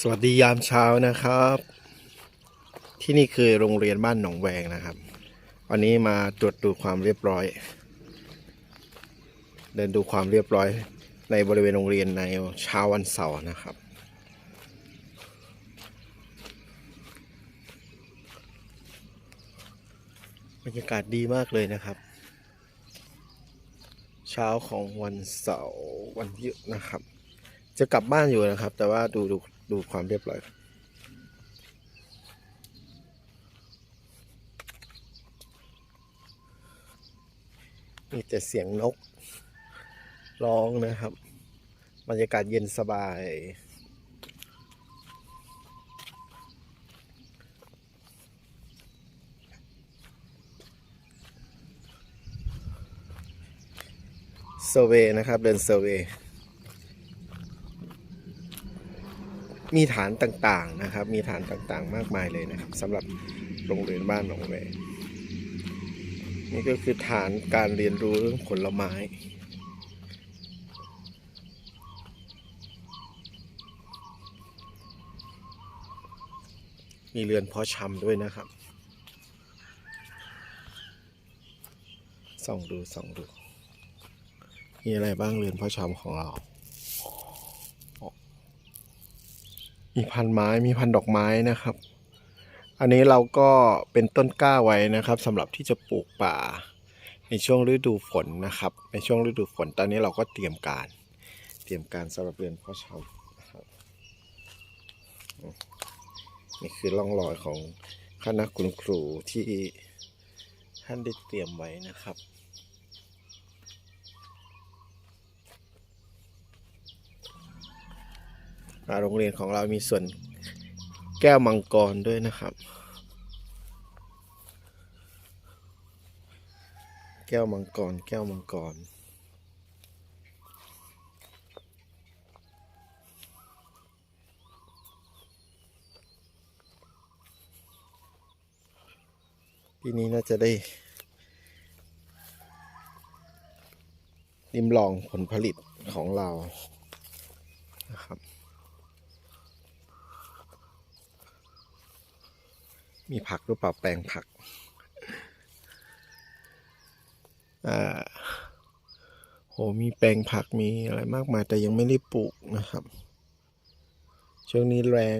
สวัสดียามเช้านะครับ ที่นี่คือโรงเรียนบ้านหนองแวงนะครับ วันนี้มาตรวจดูความเรียบร้อย เดินดูความเรียบร้อย ในบริเวณโรงเรียนในเช้าวันเสาร์นะครับ บรรยากาศดีมากเลยนะครับ เช้าของวันเสาร์วันหยุดนะครับจะกลับบ้านอยู่นะครับ แต่ว่าดูดู ดูความเรียบร้อยมีแต่เสียงนกร้องนะครับ บรรยากาศเย็นสบาย เซอร์เวย์นะครับ เดินเซอร์เว มีฐานต่างๆนะครับ มีฐานต่างๆ มากมายเลยนะครับสำหรับโรงเรียนบ้านหนองแวนี่ก็คือฐานการเรียนรู้เรื่องผลไม้มีเรือนเพาะชำด้วยนะครับ ส่องดูส่องดู มีอะไรบ้างเรือนเพาะชำของเรา มีพันไม้มีพันดอกไม้นะครับ อันนี้เราก็เป็นต้นกล้าไว้นะครับสำหรับที่จะปลูกป่า ในช่วงฤดูฝนนะครับ ในช่วงฤดูฝนตอนนี้เราก็เตรียมการ เตรียมการสำหรับเรือนเพาะชำนะครับนี่คือร่องรอยของคณะคุณครูที่ท่านได้เตรียมไว้นะครับ อ่า โรงเรียนของเรามีส่วนแก้วมังกรด้วยนะครับ แก้วมังกร แก้วมังกรปีนี้น่าจะได้ริมลองผลผลิตของเรานะครับ มีผักหรือเปล่าแปลงผักอ่าโหมีแปลงผักมีอะไรมากมายแต่ยังไม่ได้ปลูกนะครับ ช่วงนี้แรง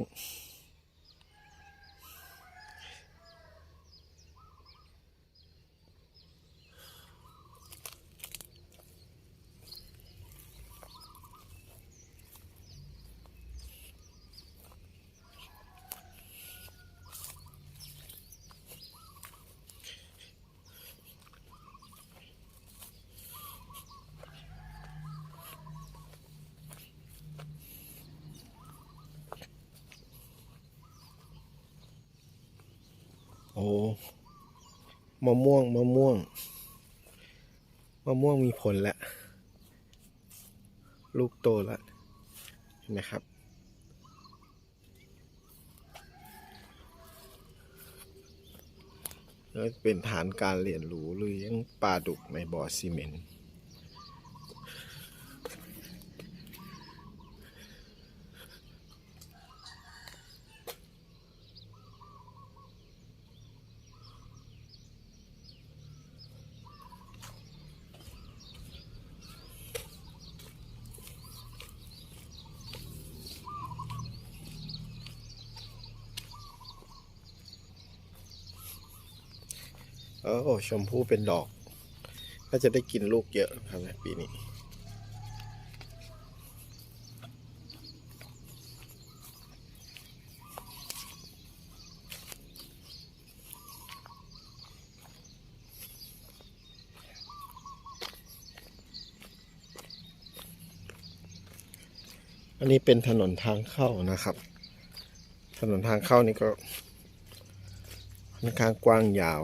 โอ้ มะม่วงมะม่วงมะม่วงมีผลแล้วลูกโตแล้วเห็นไหมครับ แล้วเป็นฐานการเรียนรู้เลี้ยงปลาดุกในบ่อซีเมนต์ โอ้โชมพู่เป็นดอกก็จะได้กินลูกเยอะครับปีนี้อันนี้เป็นถนนทางเข้านะครับ ถนนทางเข้านี่ก็ค่อนข้างกว้างยาว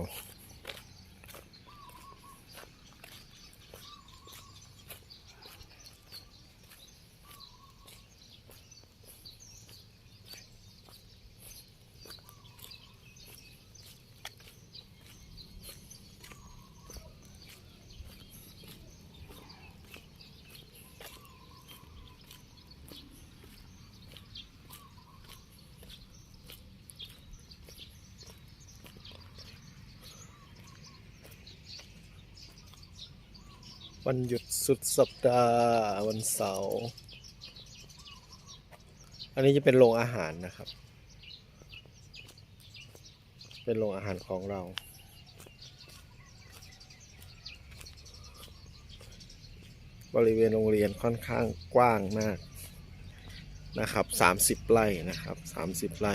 วันหยุดสุดสัปดาห์วันเสาร์ อันนี้จะเป็นโรงอาหารนะครับ เป็นโรงอาหารของเรา บริเวณโรงเรียนค่อนข้างกว้างมากนะครับ 30 ไร่นะครับ 30 ไร่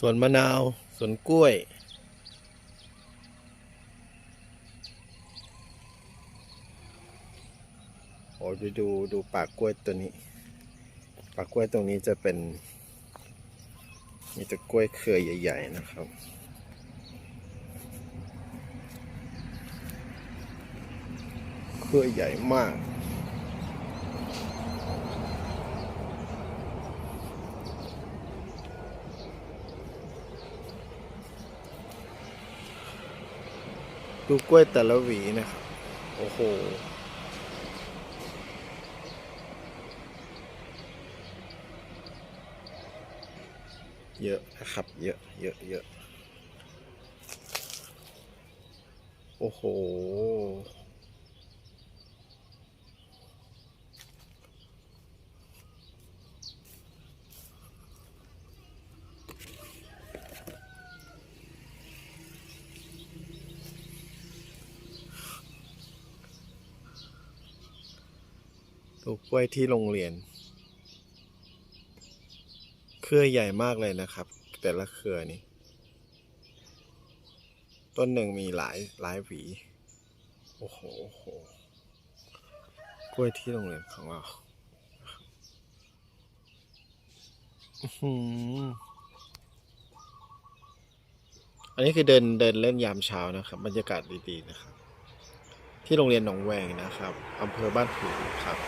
สวนมะนาว สวนกล้วย โอ้ยไปดูดูปากกล้วยตัวนี้ ปากกล้วยตรงนี้จะเป็น มีแต่กล้วยเครือใหญ่ ๆ นะครับเครือใหญ่มาก ดูกล้วยแต่ละหวีนะครับ โอ้โห เยอะนะครับ เยอะ เยอะ เยอะ โอ้โห ดูกล้วยที่โรงเรียน เครือใหญ่มากเลยนะครับ แต่ละเครือนี่ ต้นหนึ่งมีหลายหลายหวี โอ้โหโอ้โห กล้วยที่โรงเรียนของเราอื้อหืออันนี้คือเดินเดินเล่นยามเช้านะครับ บรรยากาศดีๆนะครับ ที่โรงเรียนหนองแวงนะครับอำเภอบ้านผือครับ